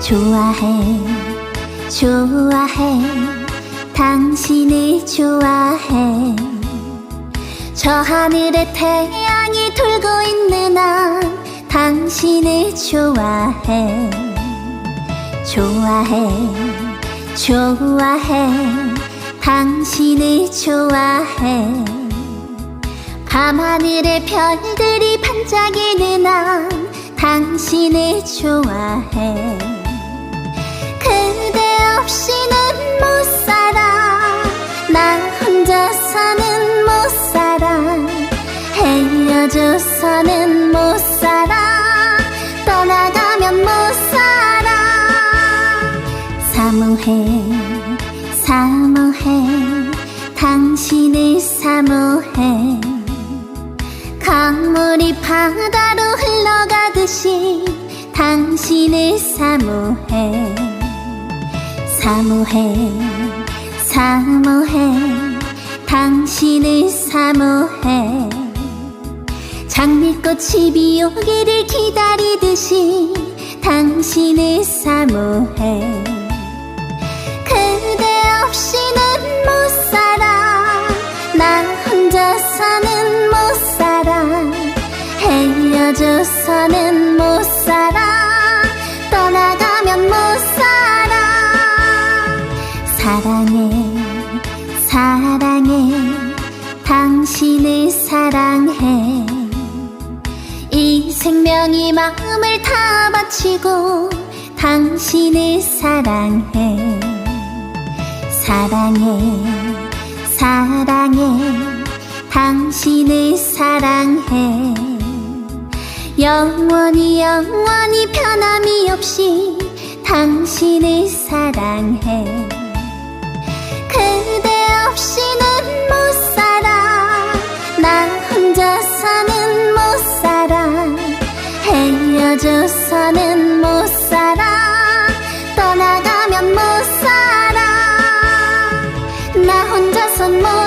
좋아해 좋아해 당신을 좋아해. 저 하늘에 태양이 돌고 있는 한 당신을 좋아해. 좋아해 좋아해 당신을 좋아해. 밤하늘에 별들이 반짝이는 한 당신을 좋아해 헤어져서는 못 살아. 떠나가면 못 살아. 사모해 사모해. 당신을 사모해. 강물이 바다로 흘러가듯이 당신을 사모해. 사모해 사모해. 당신을 사모해 장미꽃이 비 오기를 기다리듯이 당신을 사모해. 그대 없이는 못 살아. 나 혼자서는 못 살아. 헤어져서는 못 살아. 떠나가면 못 살아. 사랑해 사랑해. 당신을 사랑해. 이 생명이 마음을 다 바치고 당신을 사랑해. 사랑해 사랑해 당신을 사랑해. 영원히 영원히 변함이 없이 당신을 사랑해 among